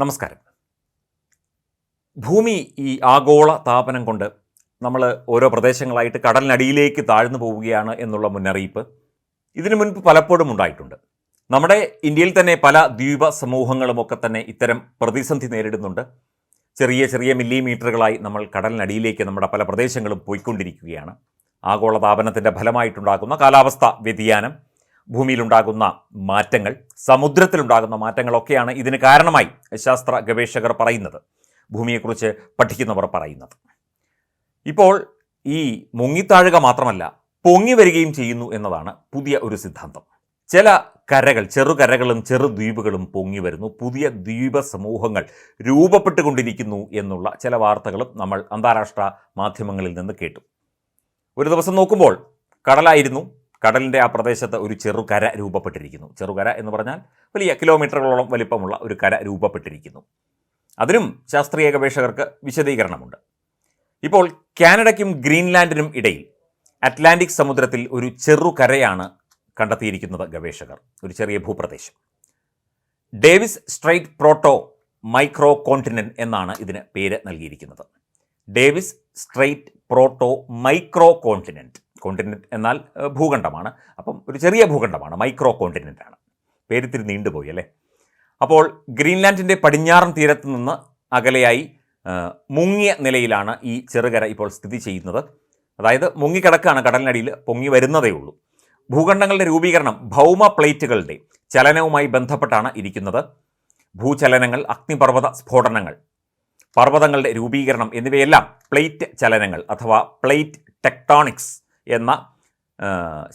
നമസ്കാരം. ഭൂമി ഈ ആഗോള താപനം കൊണ്ട് നമ്മൾ ഓരോ പ്രദേശങ്ങളായിട്ട് കടലിനടിയിലേക്ക് താഴ്ന്നു പോവുകയാണ് എന്നുള്ള മുന്നറിയിപ്പ് ഇതിനു മുൻപ് പലപ്പോഴും ഉണ്ടായിട്ടുണ്ട്. നമ്മുടെ ഇന്ത്യയിൽ തന്നെ പല ദ്വീപ സമൂഹങ്ങളുമൊക്കെ തന്നെ ഇത്തരം പ്രതിസന്ധി നേരിടുന്നുണ്ട്. ചെറിയ ചെറിയ മില്ലിമീറ്ററുകളായി നമ്മൾ കടലിനടിയിലേക്ക് നമ്മുടെ പല പ്രദേശങ്ങളും പോയിക്കൊണ്ടിരിക്കുകയാണ്. ആഗോള താപനത്തിന്റെ ഫലമായിട്ടുണ്ടാകുന്ന കാലാവസ്ഥ വ്യതിയാനം ഭൂമിയിലുണ്ടാകുന്ന മാറ്റങ്ങൾ സമുദ്രത്തിലുണ്ടാകുന്ന മാറ്റങ്ങളൊക്കെയാണ് ഇതിന് കാരണമായി ശാസ്ത്ര ഗവേഷകർ പറയുന്നത്. ഭൂമിയെക്കുറിച്ച് പഠിക്കുന്നവർ പറയുന്നത്. ഇപ്പോൾ ഈ മുങ്ങിത്താഴുക മാത്രമല്ല പൊങ്ങി വരികയും ചെയ്യുന്നു എന്നതാണ് പുതിയ ഒരു സിദ്ധാന്തം. ചില കരകൾ ചെറുകരകളും ചെറുദ്വീപുകളും പൊങ്ങി വരുന്നു. പുതിയ ദ്വീപ സമൂഹങ്ങൾ രൂപപ്പെട്ടുകൊണ്ടിരിക്കുന്നു എന്നുള്ള ചില വാർത്തകളും നമ്മൾ അന്താരാഷ്ട്ര മാധ്യമങ്ങളിൽ നിന്ന് കേട്ടു. ഒരു ദിവസം നോക്കുമ്പോൾ കടലായിരുന്നു കടലിന്റെ ആ പ്രദേശത്ത് ഒരു ചെറുകര രൂപപ്പെട്ടിരിക്കുന്നു. ചെറുകര എന്ന് പറഞ്ഞാൽ വലിയ കിലോമീറ്ററുകളോളം വലിപ്പമുള്ള ഒരു കര രൂപപ്പെട്ടിരിക്കുന്നു. അതിനും ശാസ്ത്രീയ ഗവേഷകർക്ക് വിശദീകരണമുണ്ട്. ഇപ്പോൾ കാനഡയ്ക്കും ഗ്രീൻലാൻഡിനും ഇടയിൽ അറ്റ്ലാന്റിക് സമുദ്രത്തിൽ ഒരു ചെറുകരയാണ് കണ്ടെത്തിയിരിക്കുന്നത് ഗവേഷകർ ഒരു ചെറിയ ഭൂപ്രദേശം. Davis Strait proto micro continent എന്നാണ് ഇതിന് പേര് നൽകിയിരിക്കുന്നത്. Davis Strait proto micro continent continent എന്നാൽ ഭൂഖണ്ഡമാണ്. അപ്പം ഒരു ചെറിയ ഭൂഖണ്ഡമാണ് മൈക്രോ കോണ്ടിനെന്റ് ആണ്. പേരിത്തിരി നീണ്ടുപോയി അല്ലേ? അപ്പോൾ ഗ്രീൻലാൻഡിന്റെ പടിഞ്ഞാറൻ തീരത്ത് നിന്ന് അകലെയായി മുങ്ങിയ നിലയിലാണ് ഈ ചെറുകര ഇപ്പോൾ സ്ഥിതി ചെയ്യുന്നത്. അതായത് മുങ്ങിക്കിടക്കാണ് കടലിനടിയിൽ പൊങ്ങി വരുന്നതേ ഉള്ളൂ. ഭൂഖണ്ഡങ്ങളുടെ രൂപീകരണം ഭൗമ പ്ലേറ്റുകളുടെ ചലനവുമായി ബന്ധപ്പെട്ടാണ് ഇരിക്കുന്നത്. ഭൂചലനങ്ങൾ അഗ്നിപർവത സ്ഫോടനങ്ങൾ പർവതങ്ങളുടെ രൂപീകരണം എന്നിവയെല്ലാം പ്ലേറ്റ് ചലനങ്ങൾ അഥവാ പ്ലേറ്റ് ടെക്ടോണിക്സ് എന്ന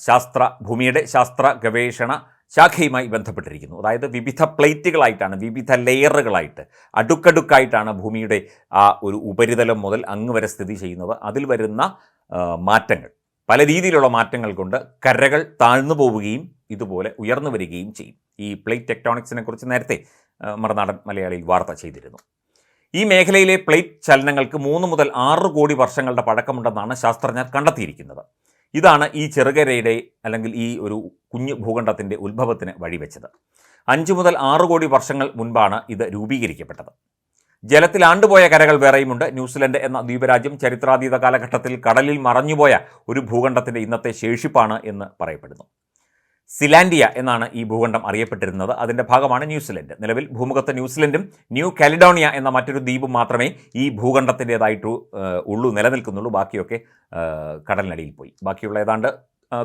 ശാസ്ത്ര ഭൂമിയുടെ ശാസ്ത്ര ഗവേഷണ ശാഖയുമായി ബന്ധപ്പെട്ടിരിക്കുന്നു. അതായത് വിവിധ പ്ലേറ്റുകളായിട്ടാണ് വിവിധ ലെയറുകളായിട്ട് അടുക്കടുക്കായിട്ടാണ് ഭൂമിയുടെ ആ ഒരു ഉപരിതലം മുതൽ അങ്ങ് വരെ സ്ഥിതി ചെയ്യുന്നത്. അതിൽ വരുന്ന മാറ്റങ്ങൾ. പല രീതിയിലുള്ള മാറ്റങ്ങൾ കൊണ്ട് കരകൾ താഴ്ന്നു പോവുകയും ഇതുപോലെ ഉയർന്നു വരികയും ചെയ്യും. ഈ പ്ലേറ്റ് ടെക്ടോണിക്സിനെ കുറിച്ച് നേരത്തെ മറുനാടൻ മലയാളിയിൽ വാർത്ത ചെയ്തിരുന്നു. ഈ മേഖലയിലെ പ്ലേറ്റ് ചലനങ്ങൾക്ക് മൂന്ന് മുതൽ ആറ് കോടി വർഷങ്ങളുടെ പഴക്കമുണ്ടെന്നാണ് ശാസ്ത്രജ്ഞർ കണ്ടെത്തിയിരിക്കുന്നത്. ഇതാണ് ഈ ചെറുകരയുടെ അല്ലെങ്കിൽ ഈ ഒരു കുഞ്ഞു ഭൂഖണ്ഡത്തിന്റെ ഉത്ഭവത്തിന് വഴിവെച്ചത്. അഞ്ച് മുതൽ ആറ് കോടി വർഷങ്ങൾ മുൻപാണ് ഇത് രൂപീകരിക്കപ്പെട്ടത്. ജലത്തിൽ ആണ്ടുപോയ കരകൾ വേറെയുമുണ്ട്. ന്യൂസിലൻഡ് എന്ന ദ്വീപരാജ്യം ചരിത്രാതീത കാലഘട്ടത്തിൽ കടലിൽ മറഞ്ഞുപോയ ഒരു ഭൂഖണ്ഡത്തിന്റെ ഇന്നത്തെ ശേഷിപ്പാണ് എന്ന് പറയപ്പെടുന്നു. സിലാൻഡിയ എന്നാണ് ഈ ഭൂഖണ്ഡം അറിയപ്പെട്ടിരുന്നത്. അതിന്റെ ഭാഗമാണ് ന്യൂസിലൻഡ്. നിലവിൽ ഭൂമുഖത്ത് ന്യൂസിലൻഡും ന്യൂ കാലിഡോണിയ എന്ന മറ്റൊരു ദ്വീപും മാത്രമേ ഈ ഭൂഖണ്ഡത്തിന്റേതായിട്ട് ഉള്ളൂ നിലനിൽക്കുന്നുള്ളൂ. ബാക്കിയൊക്കെ കടലിനടിയിൽ പോയി. ബാക്കിയുള്ള ഏതാണ്ട്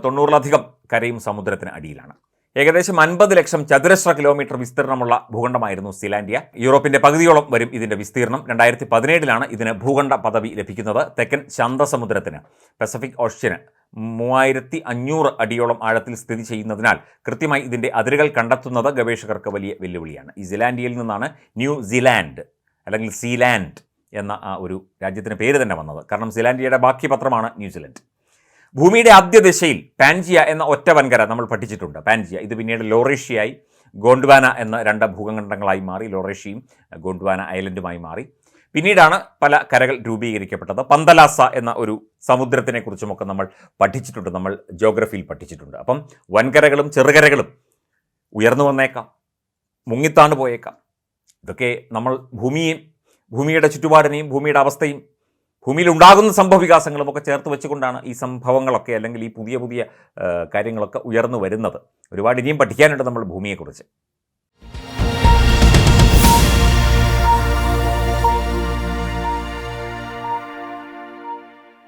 തൊണ്ണൂറിലധികം കരയും സമുദ്രത്തിന് അടിയിലാണ്. ഏകദേശം അൻപത് ലക്ഷം ചതുരശ്ര കിലോമീറ്റർ വിസ്തീർണമുള്ള ഭൂഖണ്ഡമായിരുന്നു സിലാൻഡിയ. യൂറോപ്പിന്റെ പകുതിയോളം വരും ഇതിന്റെ വിസ്തീർണം. രണ്ടായിരത്തി പതിനേഴിലാണ് ഇതിന് ഭൂഖണ്ഡ പദവി ലഭിക്കുന്നത് തെക്കൻ ശാന്തസമുദ്രത്തിന് പസഫിക് ഓഷ്യന്. മൂവായിരത്തി അഞ്ഞൂറ് അടിയോളം ആഴത്തിൽ സ്ഥിതി ചെയ്യുന്നതിനാൽ കൃത്യമായി ഇതിന്റെ അതിരുകൾ കണ്ടെത്തുന്നത് ഗവേഷകർക്ക് വലിയ വെല്ലുവിളിയാണ്. ഈ സിലാൻഡിയയിൽ നിന്നാണ് ന്യൂസിലാൻഡ് അല്ലെങ്കിൽ സീലാൻഡ് എന്ന ആ ഒരു രാജ്യത്തിന് പേര് തന്നെ വന്നത്. കാരണം സിലാൻഡിയയുടെ ബാക്കി പത്രമാണ് ന്യൂസിലൻഡ്. ഭൂമിയുടെ ആദ്യ ദിശയിൽ പാൻജിയ എന്ന ഒറ്റ വൻകര നമ്മൾ പഠിച്ചിട്ടുണ്ട്. പാൻജിയ ഇത് പിന്നീട് ലോറേഷ്യയായി ഗോണ്ട്വാന എന്ന രണ്ട് ഭൂഖണ്ഡങ്ങളായി മാറി ലോറേഷ്യയും ഗോണ്ട്വാന ഐലൻഡുമായി മാറി. പിന്നീടാണ് പല കരകൾ രൂപീകരിക്കപ്പെട്ടത്. പന്തലാസ എന്ന ഒരു സമുദ്രത്തിനെ കുറിച്ചുമൊക്കെ നമ്മൾ പഠിച്ചിട്ടുണ്ട്. നമ്മൾ ജോഗ്രഫിയിൽ പഠിച്ചിട്ടുണ്ട്. അപ്പം വൻകരകളും ചെറുകരകളും ഉയർന്നു വന്നേക്കാം. മുങ്ങിത്താണു പോയേക്കാം. ഇതൊക്കെ നമ്മൾ ഭൂമിയെയും ഭൂമിയുടെ ചുറ്റുപാടിനെയും ഭൂമിയുടെ അവസ്ഥയും ഭൂമിയിൽ ഉണ്ടാകുന്ന സംഭവവികാസങ്ങളും ഒക്കെ ചേർത്ത് വെച്ചുകൊണ്ടാണ് ഈ സംഭവങ്ങളൊക്കെ അല്ലെങ്കിൽ ഈ പുതിയ പുതിയ കാര്യങ്ങളൊക്കെ ഉയർന്നു വരുന്നത്. ഒരുപാട് ഇനിയും പഠിക്കാനുണ്ട് നമ്മൾ ഭൂമിയെക്കുറിച്ച്.